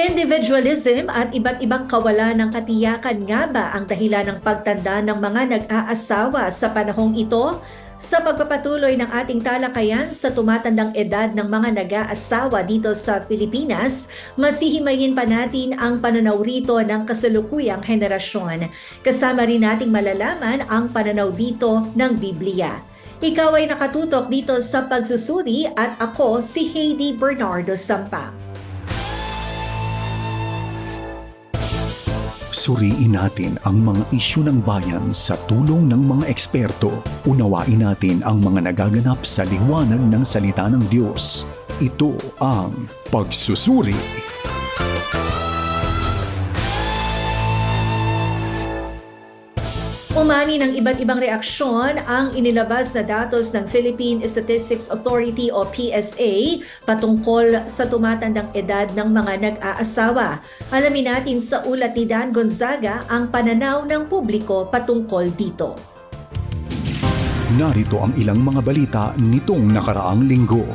Individualism at iba't ibang kawalan ng katiyakan nga ba ang dahilan ng pagtanda ng mga nag-aasawa sa panahong ito? Sa pagpapatuloy ng ating talakayan sa tumatandang edad ng mga nag-aasawa dito sa Pilipinas, masihimayin pa natin ang pananaw rito ng kasalukuyang henerasyon. Kasama rin nating malalaman ang pananaw dito ng Biblia. Ikaw ay nakatutok dito sa pagsusuri at ako si Heidi Bernardo Sampa. Suriin natin ang mga isyu ng bayan sa tulong ng mga eksperto. Unawain natin ang mga nagaganap sa liwanag ng salita ng Diyos. Ito ang Pagsusuri. Umani ng iba't ibang reaksyon ang inilabas na datos ng Philippine Statistics Authority o PSA patungkol sa tumatandang edad ng mga nag-aasawa. Alamin natin sa ulat ni Dan Gonzaga ang pananaw ng publiko patungkol dito. Narito ang ilang mga balita nitong nakaraang linggo.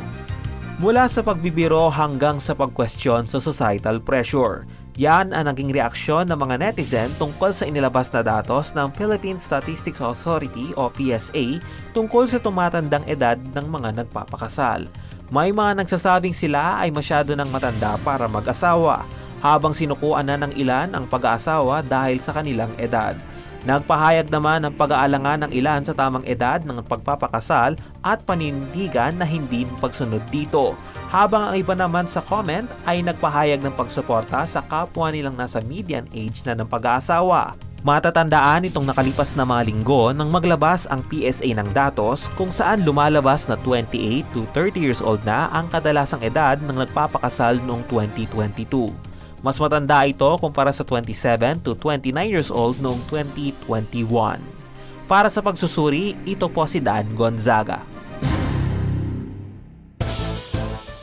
Mula sa pagbibiro hanggang sa pagkwestiyon sa societal pressure. Yan ang naging reaksyon ng mga netizen tungkol sa inilabas na datos ng Philippine Statistics Authority o PSA tungkol sa tumatandang edad ng mga nagpapakasal. May mga nagsasabing sila ay masyado ng matanda para mag-asawa, habang sinukuan na ng ilan ang pag-aasawa dahil sa kanilang edad. Nagpahayag naman ng pag-aalangan ng ilan sa tamang edad ng pagpapakasal at panindigan na hindi pagsunod dito. Habang ang iba naman sa comment ay nagpahayag ng pagsuporta sa kapwa nilang nasa median age na ng pag-aasawa. Matatandaan itong nakalipas na mga linggo nang maglabas ang PSA ng datos kung saan lumalabas na 28 to 30 years old na ang kadalasang edad ng nagpapakasal noong 2022. Mas matanda ito kumpara sa 27 to 29 years old noong 2021. Para sa pagsusuri, ito po si Dan Gonzaga.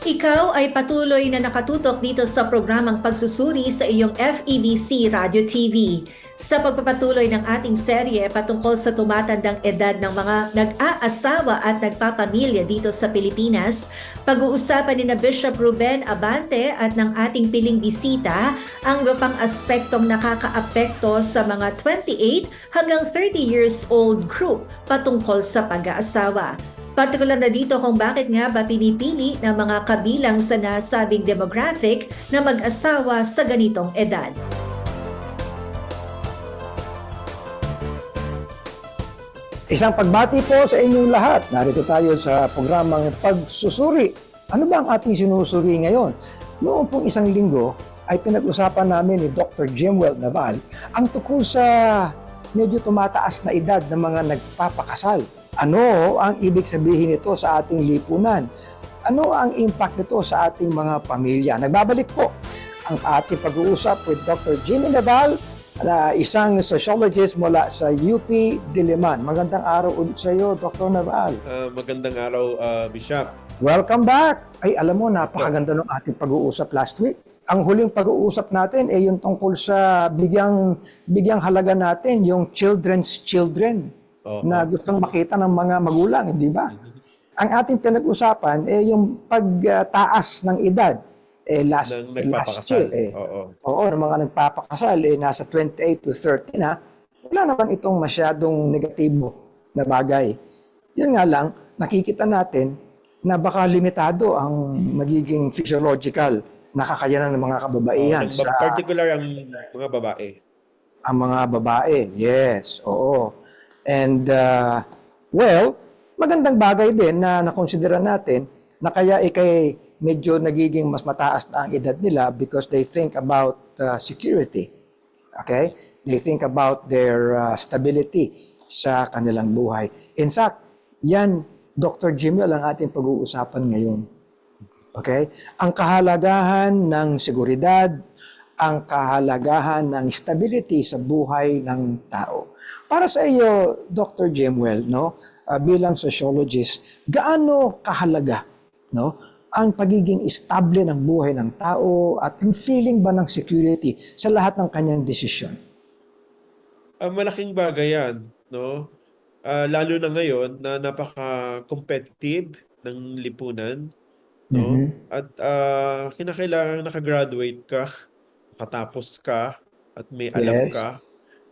Ikaw ay patuloy na nakatutok dito sa programang pagsusuri sa iyong FEBC Radio TV. Sa pagpapatuloy ng ating serye patungkol sa tumatandang edad ng mga nag-aasawa at nagpapamilya dito sa Pilipinas, pag-uusapan ni na Bishop Ruben Abante at ng ating piling bisita ang iba pang aspektong nakakaapekto sa mga 28 hanggang 30 years old group patungkol sa pag-aasawa. Partikular na dito kung bakit nga ba pinipili ng mga kabilang sa nasabing demographic na mag-asawa sa ganitong edad. Isang pagbati po sa inyong lahat. Narito tayo sa programang Pagsusuri. Ano ba ang ating sinusuri ngayon? Noong pong isang linggo ay pinag-usapan namin ni Dr. Jimwell Naval ang tukol sa medyo tumataas na edad ng mga nagpapakasal. Ano ang ibig sabihin nito sa ating lipunan? Ano ang impact nito sa ating mga pamilya? Nagbabalik po ang ating pag-uusap with Dr. Jimmy Naval na isang sociologist mula sa UP Diliman. Magandang araw ulit sa iyo, Dr. Naval. Ah, magandang araw, ah, Bishop. Welcome back! Ay, alam mo, napakaganda ng ating pag-uusap last week. Ang huling pag-uusap natin ay yung tungkol sa bigyang, bigyang halaga natin, yung children's children Oo. na gustong makita ng mga magulang, hindi ba? Ang ating pinag-usapan ay yung pagtaas ng edad. Eh, last, Nang last year, eh, Oo. Oo, ng mga nagpapakasal, eh, nasa 28 to 30 na, wala naman itong masyadong negatibo na bagay. Yun nga lang, nakikita natin na baka limitado ang magiging physiological na kakayanan ng mga kababaihan Oo, sa particular ang mga babae. ang mga babae. Yes, oo. And, uh, well, magandang bagay din na nakonsidera natin na kaya ikay medyo nagiging mas mataas na ang edad nila because they think about uh, security. Okay? They think about their uh, stability sa kanilang buhay. In fact, yan, Dr. Jimmy, ang ating pag-uusapan ngayon. Okay? Ang kahalagahan ng seguridad, ang kahalagahan ng stability sa buhay ng tao. Para sa iyo, Dr. Jimwell, no, ah, bilang sociologist, gaano kahalaga, no, ang pagiging estable ng buhay ng tao at yung feeling ba ng security sa lahat ng kanyang desisyon? Ang malaking bagay yan, no? Ah, lalo na ngayon na napaka-competitive ng lipunan, no? Mhm. At ah, kinakailangan nakagraduate ka katapos ka at may alam Yes. ka,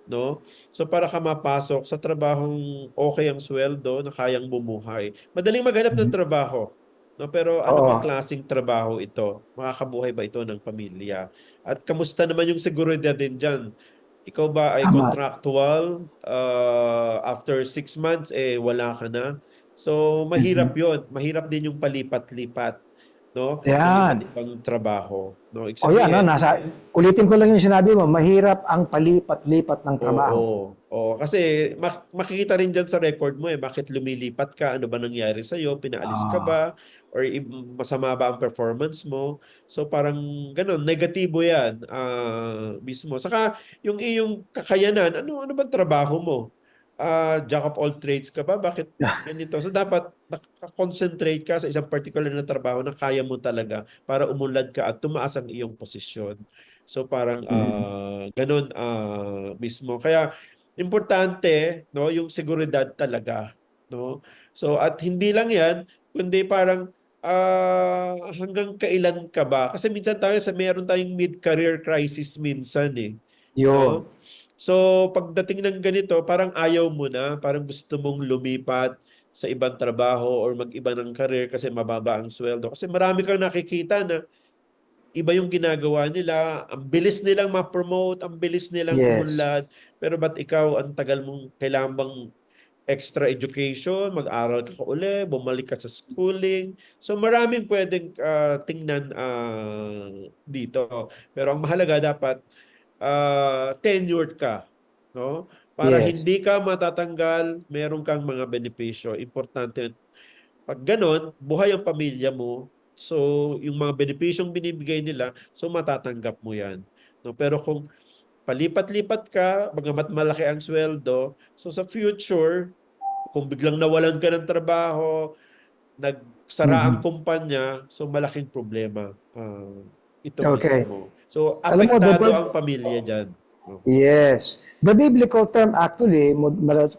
no? So para ka mapasok sa trabahong okay ang sweldo na kayang bumuhay. Madaling maghanap ng trabaho, no? Pero ano bang klaseng trabaho ito? Makakabuhay ba ito ng pamilya? At kamusta naman yung seguridad din diyan? Ikaw ba ay Tama. contractual uh, after six months eh wala ka na? So mahirap 'yon. Mahirap din yung palipat-lipat, no? Yan. ibang trabaho, no? Ibig O yan, sabihin- no, nasa, ulitin ko lang yung sinabi mo, mahirap ang palipat-lipat ng trabaho. Oo, oo. Kasi mak- makikita rin dyan sa record mo eh, bakit lumilipat ka, ano ba nangyari sa'yo, pinaalis ka Ah. ba, or masama ba ang performance mo. So parang ganun, negatibo yan ah, mismo. Saka yung iyong kakayanan, ano, ano ba trabaho mo? Ah, jack of all trades ka ba? Bakit ganito? So dapat nakakonsentrate ka sa isang particular na trabaho na kaya mo talaga para umunlad ka at tumaas ang iyong posisyon. So parang ah, ganun ah, mismo. Kaya importante no yung seguridad talaga no. So at hindi lang 'yan kundi parang ah, hanggang kailan ka ba? Kasi minsan tayo sa meron tayong mid-career crisis minsan eh. Yun. No? So, pagdating ng ganito, parang ayaw mo na, parang gusto mong lumipat sa ibang trabaho or mag-iba ng career kasi mababa ang sweldo. Kasi marami kang nakikita na iba yung ginagawa nila, ang bilis nilang ma-promote, ang bilis nilang Yes. umunlad, pero ba't ikaw ang tagal mong kailangan bang extra education, mag-aral ka uli, bumalik ka sa schooling. So maraming pwedeng ah, tingnan ah, dito. Pero ang mahalaga dapat ah, tenured ka, no? Para Yes. hindi ka matatanggal, meron kang mga benepisyo. Importante pag ganon, buhay ang pamilya mo. So, yung mga benepisyong binibigay nila, so matatanggap mo 'yan. No, pero kung palipat-lipat ka, bagamat malaki ang sweldo, so sa future, kung biglang nawalan ka ng trabaho, nagsara ang kumpanya, so malaking problema. ah, ito Okay. mismo. So, Alam mo, apektado ang pamilya dyan. Yes. The biblical term actually,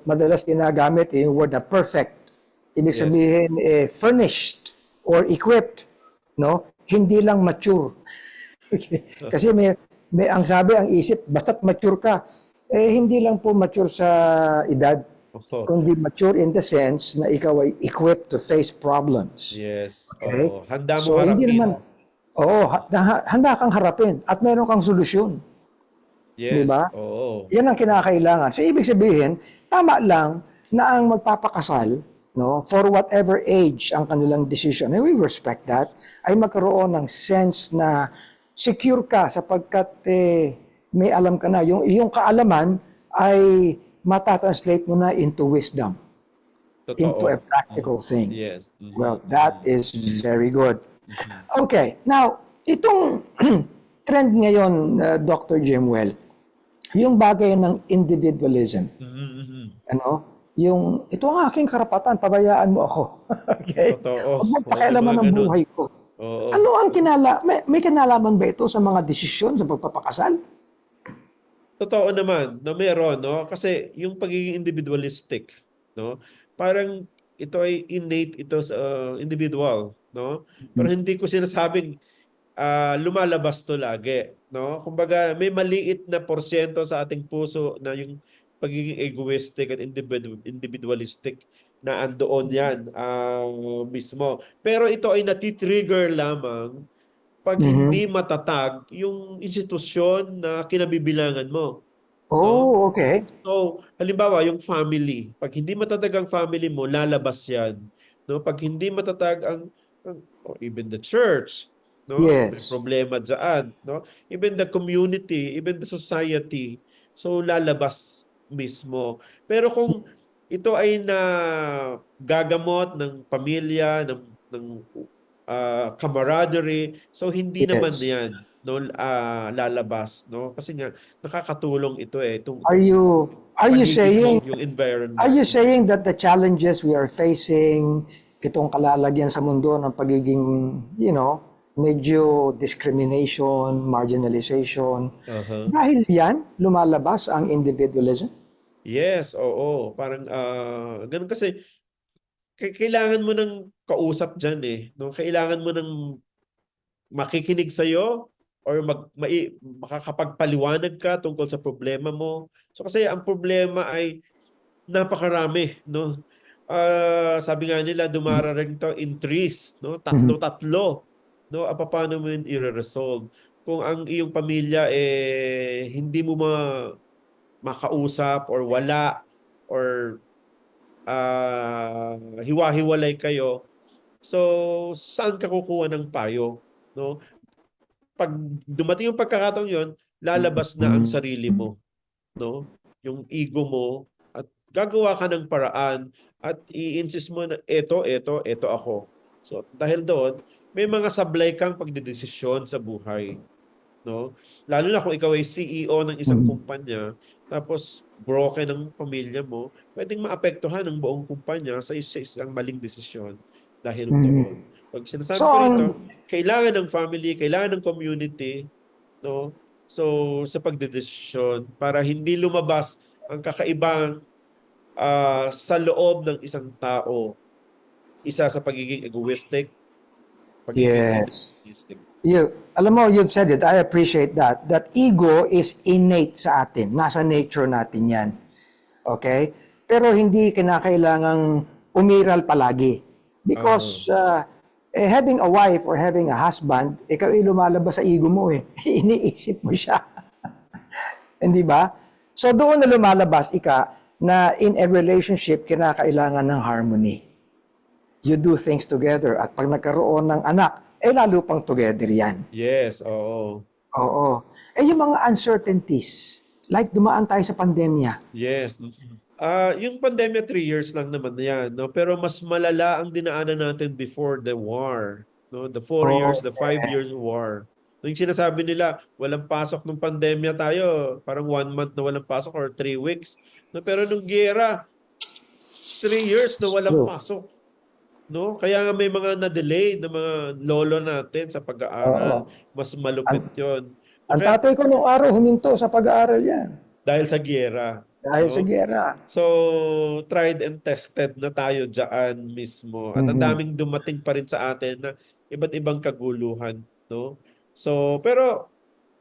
madalas, ginagamit yung word na perfect. Ibig Yes. sabihin, eh, furnished or equipped. No? Hindi lang mature. Okay. Kasi may, may ang sabi, ang isip, basta't mature ka, eh hindi lang po mature sa edad, Oho. kundi mature in the sense na ikaw ay equipped to face problems. Yes. Okay. Oo. Handa mo So, hindi harapin. naman, oo, ha- ha- handa kang harapin at meron kang solusyon. Yes. Diba? Oo. Yan ang kinakailangan. So ibig sabihin, tama lang na ang magpapakasal, no, for whatever age ang kanilang decision, and we respect that, ay magkaroon ng sense na secure ka sapagkat eh, may alam ka na. Yung iyong kaalaman ay matatranslate mo na into wisdom, Totoo. into a practical thing. Yes. Mhm. Well, that is very good. Okay, now, itong trend ngayon, uh, Dr. Jimwell, yung bagay ng individualism, Mhm, mhm. ano, yung, ito ang aking karapatan, pabayaan mo ako. okay? Totoo. Huwag mo pakialaman mga ng ganun. buhay ko. Oo. Ano ang kinala, may, may kinalaman ba ito sa mga desisyon sa pagpapakasal? Totoo naman na meron, no? Kasi yung pagiging individualistic, no? Parang ito ay innate ito sa uh, individual, no? Pero hindi ko sinasabing ah, lumalabas to lagi, no? Kumbaga, may maliit na porsyento sa ating puso na yung pagiging egoistic at individu- individualistic na andoon yan ah, mismo. Pero ito ay natitrigger lamang pag Mhm. hindi matatag yung institusyon na kinabibilangan mo. Oh, okay. So, halimbawa, yung family. Pag hindi matatag ang family mo, lalabas yan. No? Pag hindi matatag ang, ang- or even the church, no? Yes. May problema dyan, no? Even the community, even the society. So, lalabas mismo. Pero kung ito ay na gagamot ng pamilya, ng, ng ah, camaraderie, so hindi Yes. naman yan no ah, lalabas no kasi nga nakakatulong ito eh itong Are you, are you saying, yung environment Are you saying that the challenges we are facing, itong kalalagyan sa mundo ng pagiging, you know, medyo discrimination, marginalization, Aha. dahil yan, lumalabas ang individualism? Yes, oo. Parang ah ganun kasi kailangan mo ng kausap diyan eh, no? Kailangan mo ng makikinig sa or mag, mai, makakapagpaliwanag ka tungkol sa problema mo. So kasi ang problema ay napakarami, no? Ah, sabi nga nila dumarating to in threes, no? Tatlo-tatlo. No, Ah, paano mo yun i-resolve? Kung ang iyong pamilya eh hindi mo ma makausap or wala or ah, hiwa-hiwalay kayo. So, saan ka kukuha ng payo, no? Pag dumating yung pagkakataon yon, lalabas na ang sarili mo, no? Yung ego mo at gagawa ka ng paraan at i-insist mo na eto, eto, eto ako. So, dahil doon, may mga sablay kang pagdedesisyon sa buhay, no? Lalo na kung ikaw ay CEO ng isang Mm. kumpanya, tapos broken ang pamilya mo, pwedeng maapektuhan ang buong kumpanya sa isa isang maling desisyon dahil Mhm. doon. Pag sinasabi So, ko rito, kailangan ng family, kailangan ng community, no? So, sa pagdedesisyon, para hindi lumabas ang kakaibang ah, sa loob ng isang tao, isa sa pagiging egoistic, pagiging Yes. egoistic. You, alam mo, you've said it. I appreciate that. That ego is innate sa atin. Nasa nature natin yan. Okay? Pero hindi kinakailangang umiral palagi. Because uh, eh, having a wife or having a husband, ikaw ay lumalabas sa ego mo eh. Iniisip mo siya. Hindi ba? So doon na lumalabas ika na in a relationship kinakailangan ng harmony. You do things together at pag nagkaroon ng anak, eh lalo pang together yan. Yes, oo. Oo. Eh yung mga uncertainties, like dumaan tayo sa pandemya. Yes. Ah, yung pandemya, three years lang naman yan, no? Pero mas malala ang dinaanan natin before the war, no? The four Oo. years, the five years war. No, Yung sinasabi nila, walang pasok nung pandemya tayo, parang one month na walang pasok or three weeks. No? Pero nung gera, three years na walang True. pasok. No? Kaya nga may mga na-delay na mga lolo natin sa pag-aaral. Mas malupit yon Ang tatay ko nung araw huminto sa pag-aaral yan. dahil sa gera. Dahil Oo. sa gera. So, tried and tested na tayo dyan mismo. At ang Mhm. daming dumating pa rin sa atin na iba't ibang kaguluhan, no? So, pero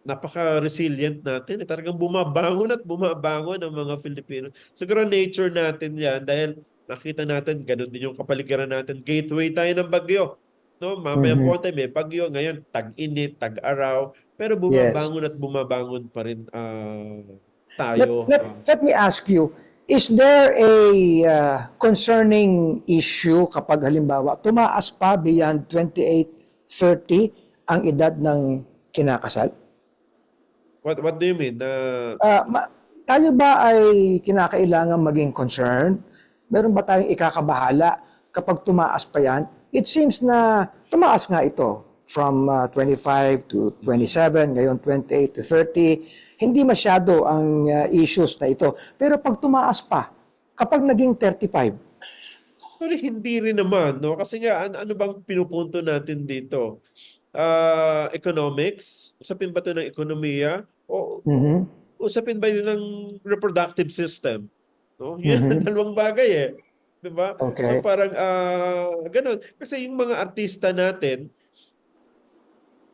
napaka-resilient natin. Eh. Talagang bumabangon at bumabangon ang mga Filipino. Siguro nature natin yan dahil nakita natin, ganun din yung kapaligiran natin. Gateway tayo ng bagyo. No? Mamaya Mhm. konti may bagyo. Ngayon, tag-init, tag-araw. Pero bumabangon at bumabangon pa rin ah, tayo. Let, let, let me ask you, is there a uh, concerning issue kapag halimbawa tumaas pa beyond 28, 30 ang edad ng kinakasal? What what do you mean? Na Ah, ma- tayo ba ay kinakailangan maging concerned? Meron ba tayong ikakabahala kapag tumaas pa yan? It seems na tumaas nga ito from ah, 25 to 27, ngayon 28 to 30. Hindi masyado ang ah, issues na ito. Pero pag tumaas pa, kapag naging 35, Pero hindi rin naman, no? Kasi nga, an- ano bang pinupunto natin dito? Ah, economics? Usapin ba ito ng ekonomiya? O mhm, usapin ba yun ng reproductive system? No? Yan Mhm. ang dalawang bagay eh. Di ba? Okay. So parang ah ganun. Kasi yung mga artista natin,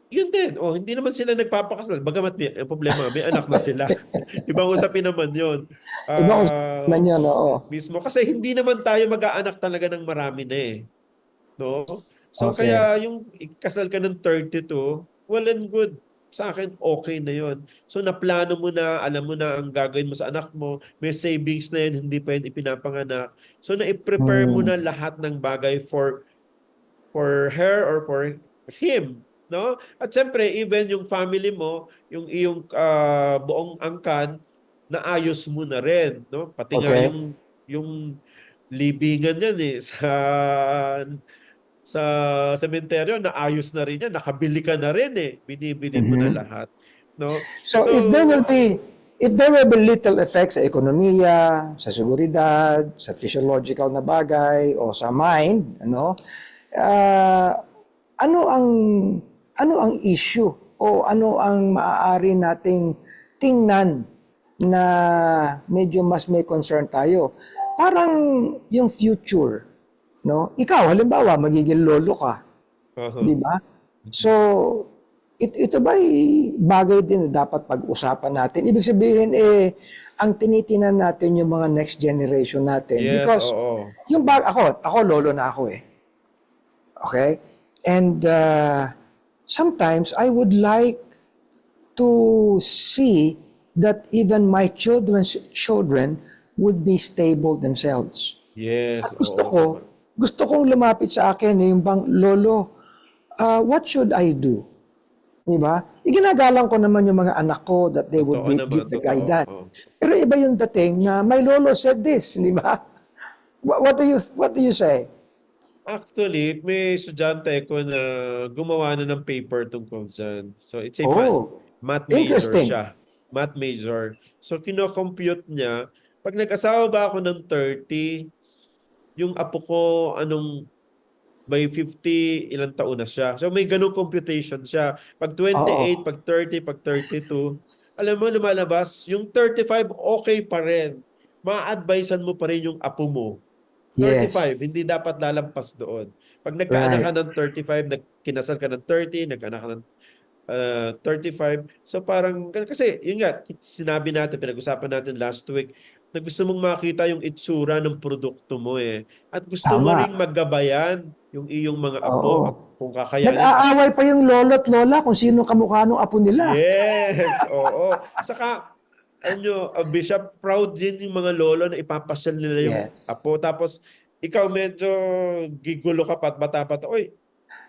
yun din. Oh, hindi naman sila nagpapakasal. Bagamat may, ang problema, may anak na sila. Ibang usapin naman yun. Ibang Ah, man yan, oo. mismo. Kasi hindi naman tayo mag-aanak talaga ng marami na eh. No? So Okay. kaya yung kasal ka ng 32, well and good. Sa akin, okay na yon. So naplano mo na, alam mo na ang gagawin mo sa anak mo, may savings na yun, hindi pa yun ipinapanganak. So na-prepare mo Hmm. na lahat ng bagay for for her or for him. No? At siyempre, even yung family mo, yung iyong ah, buong angkan, naayos mo na rin. No? Pati nga Okay. yung, yung libingan yan eh, sa sa sementeryo, naayos na rin yan. Nakabili ka na rin eh. Binibili mo na Mhm. lahat. No? So, So- if there will be if there will be little effects sa ekonomiya, sa seguridad, sa physiological na bagay o sa mind, ano? ah, ano ang ano ang issue o ano ang maaari nating tingnan na medyo mas may concern tayo? Parang yung future, no? Ikaw halimbawa magiging lolo ka, Aha. di ba? So, it, ito ba bagay din na dapat pag-usapan natin? Ibig sabihin, eh, ang tinitinan natin yung mga next generation natin. Yes, Because oo. yung bag, ako, ako lolo na ako eh. Okay? And uh, sometimes I would like to see that even my children's children would be stable themselves. Yes, At gusto oo. ko, gusto kong lumapit sa akin yung bang, Lolo, uh, what should I do? Diba? Iginagalang ko naman yung mga anak ko that they would be, give the guidance. oo. Pero iba yung dating na my lolo said this, di ba? What, what do you what do you say? Actually, may estudyante ko na gumawa na ng paper tungkol dyan. So, it's a math, Oh, math major siya. Math major. So, kino-compute niya, pag nag-asawa ba ako ng 30, yung apo ko, anong, by 50, ilang taon na siya. So, may ganung computation siya. Pag 28, Oo. pag 30, pag 32, alam mo, lumalabas, yung 35, okay pa rin. Ma-advisean mo pa rin yung apo mo. Yes. 35, hindi dapat lalampas doon. Pag nagkaanak ka Right. ng 35, nag, kinasal ka ng 30, nagkaanak ka ng uh, 35. So parang, kasi yun nga, sinabi natin, pinag-usapan natin last week, na gusto mong makita yung itsura ng produkto mo eh. At gusto mo Tama. rin maggabayan yung iyong mga apo. Oo. Kung kakayanin. Nag-aaway pa yung lolo at lola kung sino kamukha ng apo nila. Yes, oo. Saka, ano, uh, Bishop, proud din yung mga lolo na ipapasyal nila yung Yes. apo. Tapos, ikaw medyo gigulo ka pa at bata pa. Oy,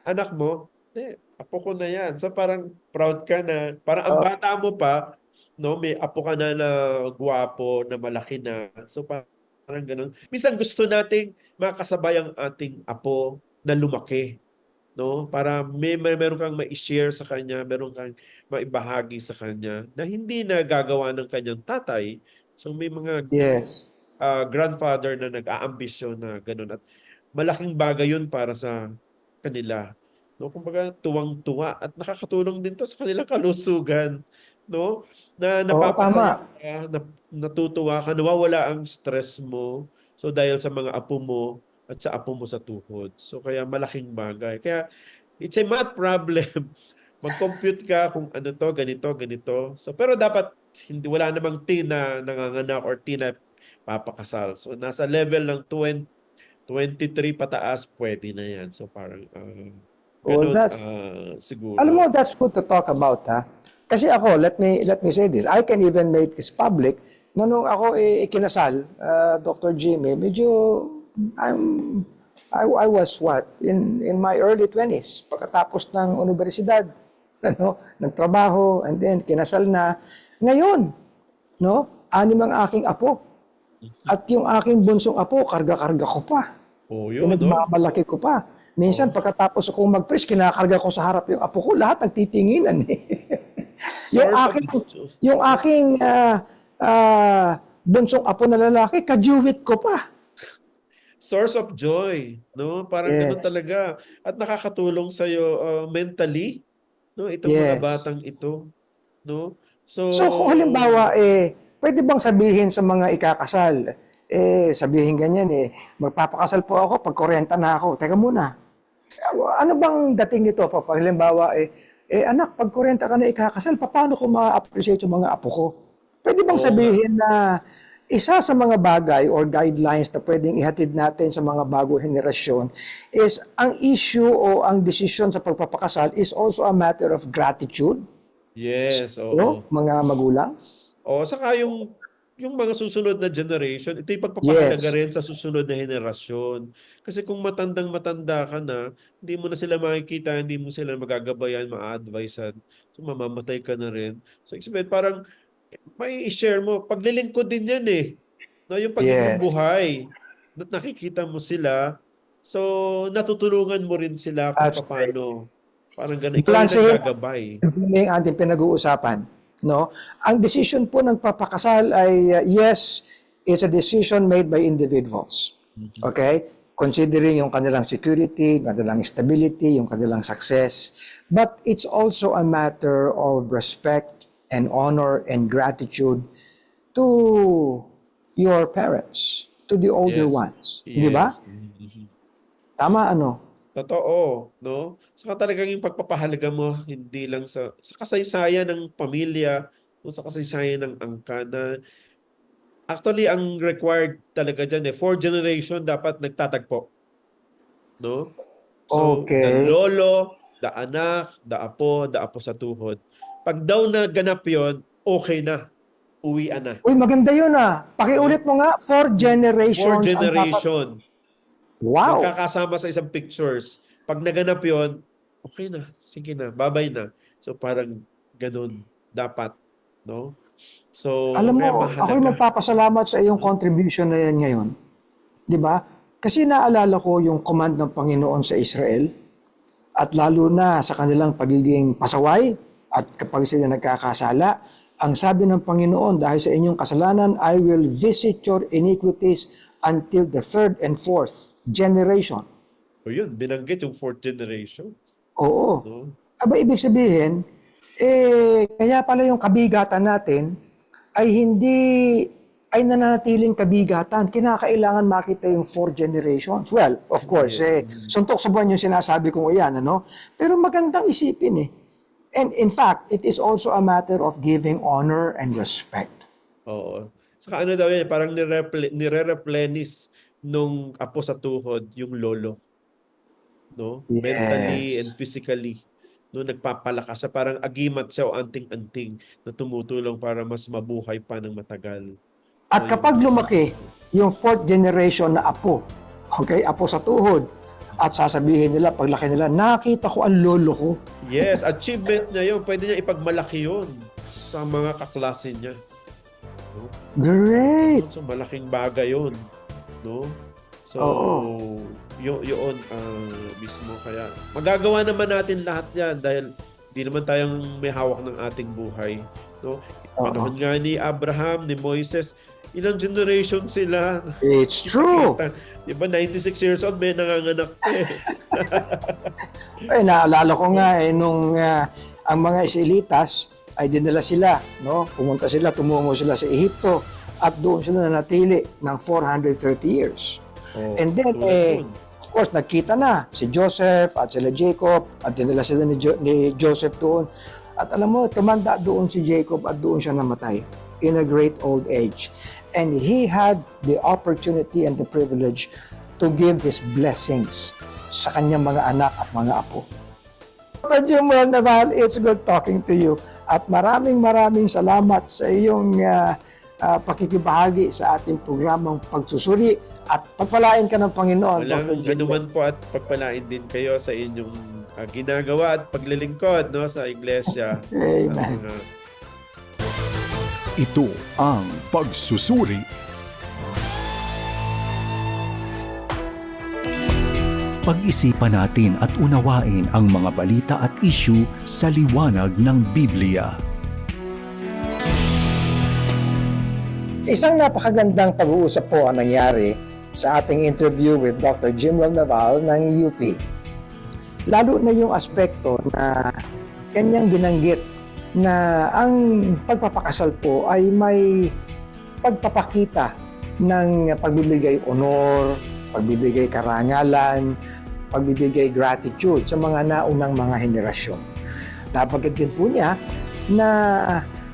anak mo, eh, apo ko na yan. So parang proud ka na. Parang ang Oo. bata mo pa, no, may apo ka na na gwapo, na malaki na. So parang ganun. Minsan gusto nating makasabay ang ating apo na lumaki. No? Para may, may meron kang ma-share sa kanya, meron kang maibahagi sa kanya na hindi na gagawa ng kanyang tatay. So may mga Yes. uh, grandfather na nag-aambisyon na ganun at malaking bagay yun para sa kanila. No, kumbaga tuwang-tuwa at nakakatulong din to sa kanilang kalusugan, no? Na napapasaya ka, na, natutuwa ka, nawawala ang stress mo. So dahil sa mga apo mo at sa apo mo sa tuhod. So kaya malaking bagay. Kaya it's a math problem. Mag-compute ka kung ano to, ganito, ganito. So pero dapat hindi wala namang T na nanganganak or T na papakasal. So nasa level ng 20, 23 pataas, pwede na yan. So parang uh, Well, ganun, that's- ah, siguro. Alam mo, that's good to talk about, ha? Kasi ako, let me let me say this. I can even make this public na nung ako eh, ikinasal, uh, Dr. Jimmy, medyo I'm I, I was what? In in my early 20s pagkatapos ng universidad ano nagtrabaho and then kinasal na. Ngayon no anim ang aking apo. At yung aking bunsong apo karga-karga ko pa. Oh, yun, pinagmamalaki ko pa. Minsan pagkatapos akong mag-preach kinakarga ko sa harap yung apo ko. Lahat nagtitinginan eh. Yung aking yung aking ah, ah, bunsong apo na lalaki kajuwit ko pa source of joy, no? Parang Yes. ganun talaga. At nakakatulong sa iyo mentally, no? Itong mga Yes. batang ito, no? So So kung halimbawa, eh, pwede bang sabihin sa mga ikakasal, eh, sabihin ganyan eh, magpapakasal po ako pag 40 na ako. Teka muna, ano bang dating nito? Pa, pag halimbawa, eh, eh, anak, pag 40 ka na ikakasal, paano ko ma-appreciate yung mga apo ko? Pwede bang Oo sabihin na isa sa mga bagay or guidelines na pwedeng ihatid natin sa mga bago henerasyon is ang issue o ang desisyon sa pagpapakasal is also a matter of gratitude, yes, oo. no? mga magulang. O saka yung yung mga susunod na generation, ito yung pagpapahalaga Yes. rin sa susunod na henerasyon. Kasi kung matandang matanda ka na, hindi mo na sila makikita, hindi mo sila magagabayan, ma-advisean. So mamamatay ka na rin. So expect parang may share mo. Paglilingkod din yan eh. No, yung pagiging Yes. buhay. Na- Nakikita mo sila. So natutulungan mo rin sila kung That's paano. Parang ganun. Ikaw yung. Yun yung ating pinag-uusapan. No? Ang decision po ng papakasal ay, uh, yes, it's a decision made by individuals. Okay? Considering yung kanilang security, yung kanilang stability, yung kanilang success. But it's also a matter of respect and honor and gratitude to your parents, to the older Yes. ones. Di ba? Yes. Tama ano? Totoo, no? Saka talagang yung pagpapahalaga mo hindi lang sa sa kasaysayan ng pamilya, o sa kasaysayan ng angka na actually ang required talaga diyan eh four generation dapat nagtatagpo. No? So, Okay. the lolo, the anak, the apo, the apo sa tuhod. Pag daw naganap 'yon, okay na. Uwian na. Uy, maganda yun ah. Pakiulit mo nga, four generations. Four generation. Wow. magkakasama sa isang pictures. Pag naganap yon, okay na, sige na, babay na. So parang ganun dapat, no? So, Alam mo, ako'y magpapasalamat sa iyong contribution na yan ngayon. Di ba? Kasi naalala ko yung command ng Panginoon sa Israel at lalo na sa kanilang pagiging pasaway at kapag sila nagkakasala, ang sabi ng Panginoon, dahil sa inyong kasalanan, I will visit your iniquities until the third and fourth generation. O yun, binanggit yung fourth generation. Oo. No? Aba, ibig sabihin, eh, kaya pala yung kabigatan natin ay hindi ay nananatiling kabigatan. Kinakailangan makita yung four generations. Well, of course, eh, suntok sa buwan yung sinasabi kong iyan, ano? Pero magandang isipin eh. And in fact, it is also a matter of giving honor and respect. Oo. Saka ano daw yan, parang nire-repl- nire-replenish nung apo sa tuhod yung lolo. No? Yes. Mentally and physically. No, nagpapalakas siya. Parang agimat siya o anting-anting na tumutulong para mas mabuhay pa ng matagal. At kapag lumaki yung fourth generation na apo, okay, apo sa tuhod, at sasabihin nila, paglaki nila, nakita ko ang lolo ko. Yes, achievement niya yun. Pwede niya ipagmalaki yun sa mga kaklase niya. Great! So, malaking bagay yun. No? So, Oo. yun, yun ah, mismo. Kaya, magagawa naman natin lahat yan dahil di naman tayong may hawak ng ating buhay. No? Panahon nga ni Abraham, ni Moises, ilang generation sila. It's true. Di ba, 96 years old, may nanganganak eh. Eh, naalala ko nga eh, nung ah, ang mga Israelitas ay dinala sila, no? Pumunta sila, tumungo sila sa Ehipto at doon sila nanatili ng 430 years. Oh, And then, eh, of course, nagkita na si Joseph at sila Jacob at dinala sila ni, Jo- ni Joseph doon. At alam mo, tumanda doon si Jacob at doon siya namatay in a great old age. And he had the opportunity and the privilege to give his blessings sa kanyang mga anak at mga apo. Dr. Jimwell Naval, it's good talking to you. At maraming maraming salamat sa iyong ah, ah, pakikibahagi sa ating programang pagsusuri at pagpalain ka ng Panginoon. Walang Dr. Jimwell. anuman po at pagpalain din kayo sa inyong ah, ginagawa at paglilingkod no sa iglesia. Sa Amen. mga Ito ang pagsusuri. Pag-isipan natin at unawain ang mga balita at issue sa liwanag ng Biblia. Isang napakagandang pag-uusap po ang nangyari sa ating interview with Dr. Jimwell Naval ng UP. Lalo na yung aspekto na kanyang binanggit na ang pagpapakasal po ay may pagpapakita ng pagbibigay honor, pagbibigay karangalan, pagbibigay gratitude sa mga naunang mga henerasyon. Nabanggit din po niya na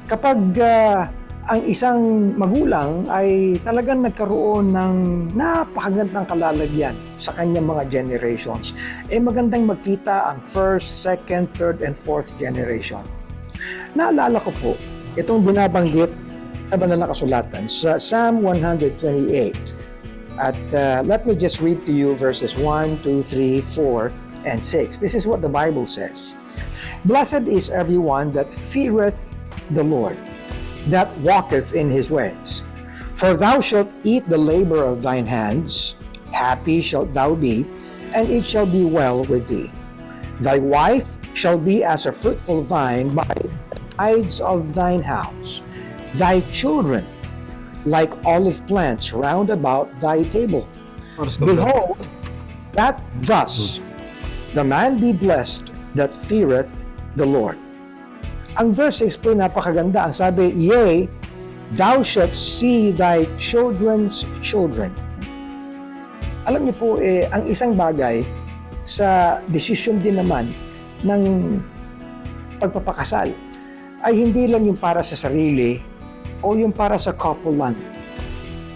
kapag ah, ang isang magulang ay talagang nagkaroon ng napakagandang kalalagyan sa kanyang mga generations, eh magandang magkita ang first, second, third, and fourth generation. Naalala ko po, itong binabanggit sa banal na kasulatan sa Psalm 128. At uh, let me just read to you verses 1, 2, 3, 4, and 6. This is what the Bible says. Blessed is everyone that feareth the Lord, that walketh in his ways. For thou shalt eat the labor of thine hands, happy shalt thou be, and it shall be well with thee. Thy wife shall be as a fruitful vine by sides of thine house, thy children like olive plants round about thy table. Behold, that thus the man be blessed that feareth the Lord. Ang verse 6 po napakaganda. Ang sabi, Yea, thou shalt see thy children's children. Alam niyo po, eh, ang isang bagay sa desisyon din naman ng pagpapakasal ay hindi lang yung para sa sarili o yung para sa couple lang.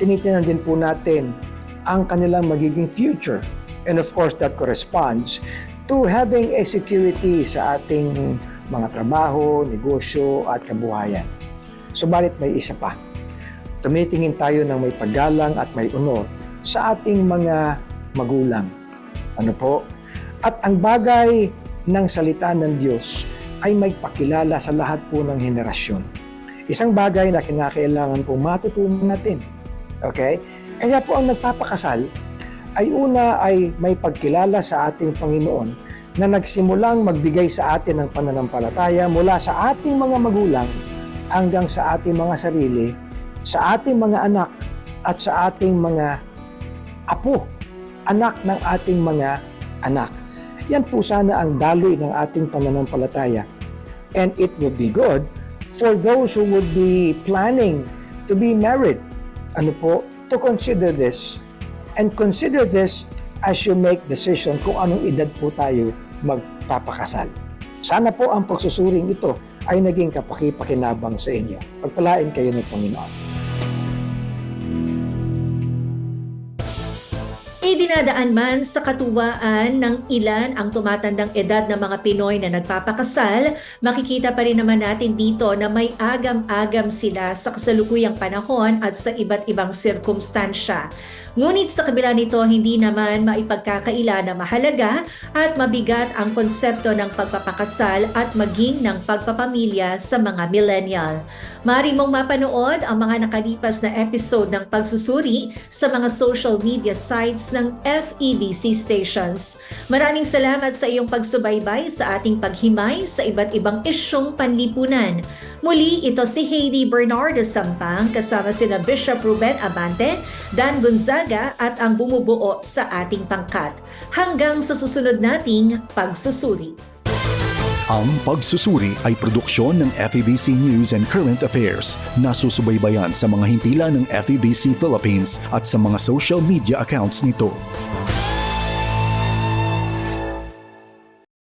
Tinitingnan din po natin ang kanilang magiging future. And of course, that corresponds to having a security sa ating mga trabaho, negosyo at kabuhayan. Subalit may isa pa. Tumitingin tayo ng may paggalang at may honor sa ating mga magulang. Ano po? At ang bagay ng salita ng Diyos ay may pakilala sa lahat po ng henerasyon. Isang bagay na kinakailangan pong matutunan natin. Okay? Kaya po ang nagpapakasal ay una ay may pagkilala sa ating Panginoon na nagsimulang magbigay sa atin ng pananampalataya mula sa ating mga magulang hanggang sa ating mga sarili, sa ating mga anak at sa ating mga apo, anak ng ating mga anak. Yan po sana ang daloy ng ating pananampalataya. And it would be good for those who would be planning to be married. Ano po? To consider this. And consider this as you make decision kung anong edad po tayo magpapakasal. Sana po ang pagsusuring ito ay naging kapaki-pakinabang sa inyo. Pagpalain kayo ng Panginoon. Idinadaan man sa katuwaan ng ilan ang tumatandang edad ng mga Pinoy na nagpapakasal, makikita pa rin naman natin dito na may agam-agam sila sa kasalukuyang panahon at sa iba't ibang sirkumstansya. Ngunit sa kabila nito, hindi naman maipagkakaila na mahalaga at mabigat ang konsepto ng pagpapakasal at maging ng pagpapamilya sa mga millennial. Mari mong mapanood ang mga nakalipas na episode ng pagsusuri sa mga social media sites FEBC stations. Maraming salamat sa iyong pagsubaybay sa ating paghimay sa iba't ibang isyong panlipunan. Muli, ito si Heidi Bernardo Sampang kasama sina Bishop Ruben Abante, Dan Gonzaga at ang bumubuo sa ating pangkat. Hanggang sa susunod nating pagsusuri. Ang pagsusuri ay produksyon ng FEBC News and Current Affairs na susubaybayan sa mga himpilan ng FEBC Philippines at sa mga social media accounts nito.